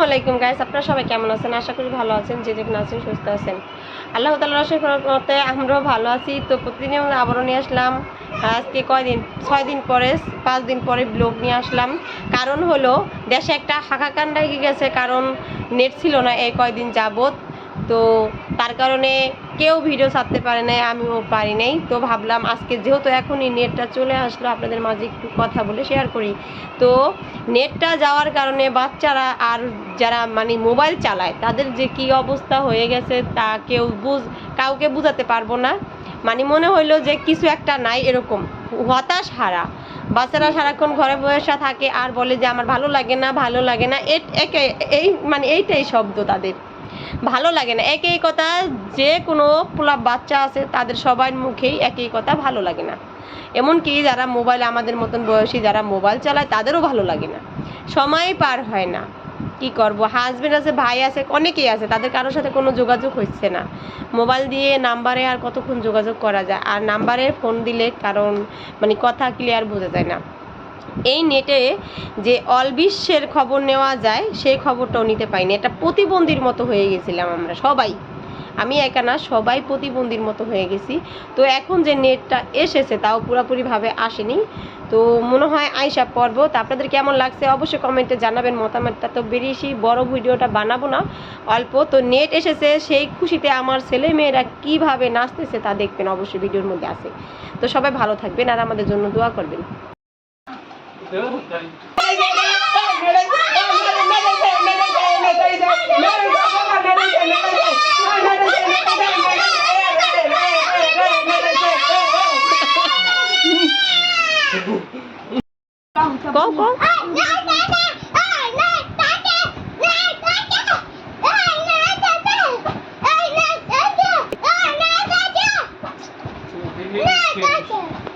আসসালামু আলাইকুম গাইস আপনারা সবাই কেমন আছেন? আশা করি ভালো আছেন, যে যেখানে আছেন সুস্থ আছেন। আল্লাহ তাল্লাহ মতে আমরাও ভালো আছি। তো প্রতিদিন আমরা আবারও নিয়ে আসলাম। আজকে কয়দিন? ছয় দিন পরে, পাঁচ দিন পরে ব্লগ নিয়ে আসলাম। কারণ হলো, দেশে একটা হাকাকান লেগে গেছে। কারণ নেট ছিল না এই কয়দিন যাবত তো তার কারণে কেউ ভিডিও ছাড়তে পারে নাই, আমিও পারি নাই। তো ভাবলাম আজকে যেহেতু এখনই নেটটা চলে আসলো, আপনাদের মাঝে একটু কথা বলে শেয়ার করি। তো নেটটা যাওয়ার কারণে বাচ্চারা আর যারা মানে মোবাইল চালায়, তাদের যে কি অবস্থা হয়ে গেছে তা কেউ বুঝ, কাউকে বুঝাতে পারব না। মানে মনে হইল যে কিছু একটা নাই এরকম, হতাশ হারা। বাচ্চারা সারাক্ষণ ঘরে বসে থাকে, আর বলে যে আমার ভালো লাগে না, ভালো লাগে না এই মানে এইটাই শব্দ তাদের। ভালো লাগে না। একই কথা, যে কোনো পোলা বাচ্চা আছে, তাদের সবার মুখেই একই কথা, ভালো লাগে না। এমনকি যারা মোবাইল আমাদের মতন বয়সী, যারা মোবাইল চালায়, তাদেরও ভালো লাগে না। সময় পার হয় না। কি করব? হাজবেন্ড আছে, ভাই আছে, অনেকেই আছে, তাদের কারোর সাথে কোনো যোগাযোগ হচ্ছে না। মোবাইল দিয়ে নাম্বারে আর কতক্ষণ যোগাযোগ করা যায়? আর নাম্বারে ফোন দিলে কারণ মানে কথা ক্লিয়ার বোঝা যায় না। এই নেটে যে অল বিশ্বের খবর নেওয়া যায়, সেই খবরটাও নিতে পাইনি এটা প্রতিবন্ধীর মতো হয়ে গেছিলাম আমরা সবাই। আমি একা না, সবাই প্রতিবন্ধীর মতো হয়ে গেছি। তো এখন যে নেটটা এসেছে, তাও পুরোপুরিভাবে আসেনি। তো মনে হয় আইসা পর্ব, তো আপনাদের কেমন লাগছে অবশ্যই কমেন্টে জানাবেন। মতামতটা তো বেরিয়েছি, বড় ভিডিওটা বানাবো না। অল্প, তো নেট এসেছে, সেই খুশিতে আমার ছেলে মেয়েরা কীভাবে নাচতেছে তা দেখবেন। অবশ্যই ভিডিওর মধ্যে আছে। তো সবাই ভালো থাকবেন আর আমাদের জন্য দোয়া করবেন। 二奶奶二奶奶二奶奶奶奶